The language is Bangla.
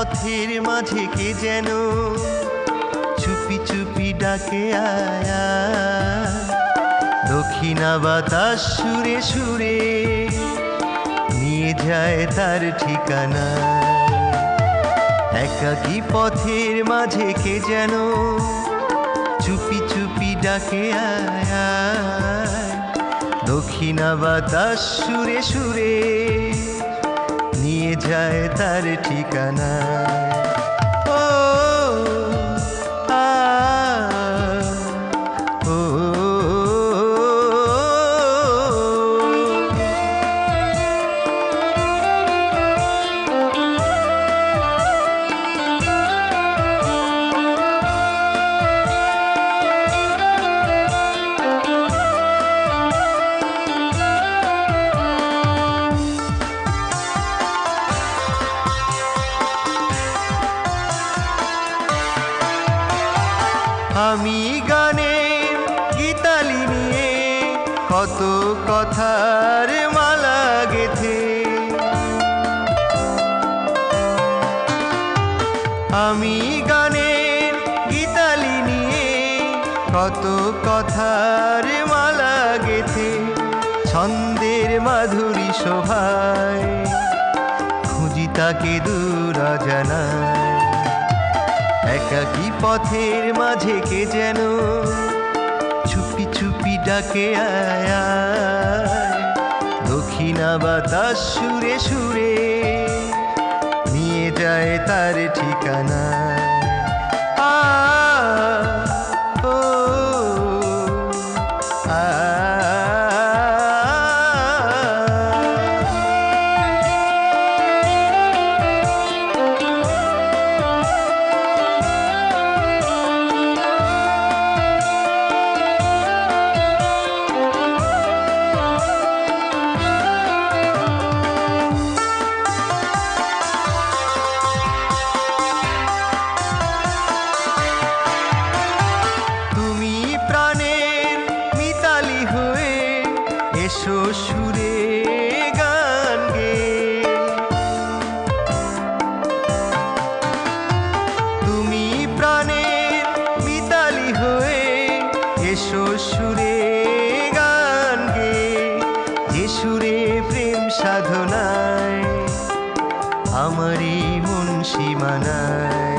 পথের মাঝে কে যেন চুপি চুপি ডাকে আয়া। দক্ষিণা বাতাস সুরে সুরে নিয়ে যায় তার ঠিকানা। একাকী পথের মাঝে কে যেন চুপি চুপি ডাকে আয়া। দক্ষিণা বাতাস সুরে সুরে নিয়ে যায় তার আমি গানে গীতালি নিয়ে কত কথার মালা গেথে। আমি গানে গীতালি নিয়ে কত কথার মালা গেথে। ছন্দের মাধুরী শোভায় খুঁজি তাকে দূর জানায় একাকী পথের মাঝে কে যেন চুপি চুপি ডাকে আয়া। দক্ষিণা বাতাস সুরে সুরে নিয়ে যায় তার ঠিকানা। সুরে গান গে। তুমি প্রাণের মিতালি হয়ে এসো সুরে গান গে। যে সুরে প্রেম সাধনায়, আমারই মন সীমানায়।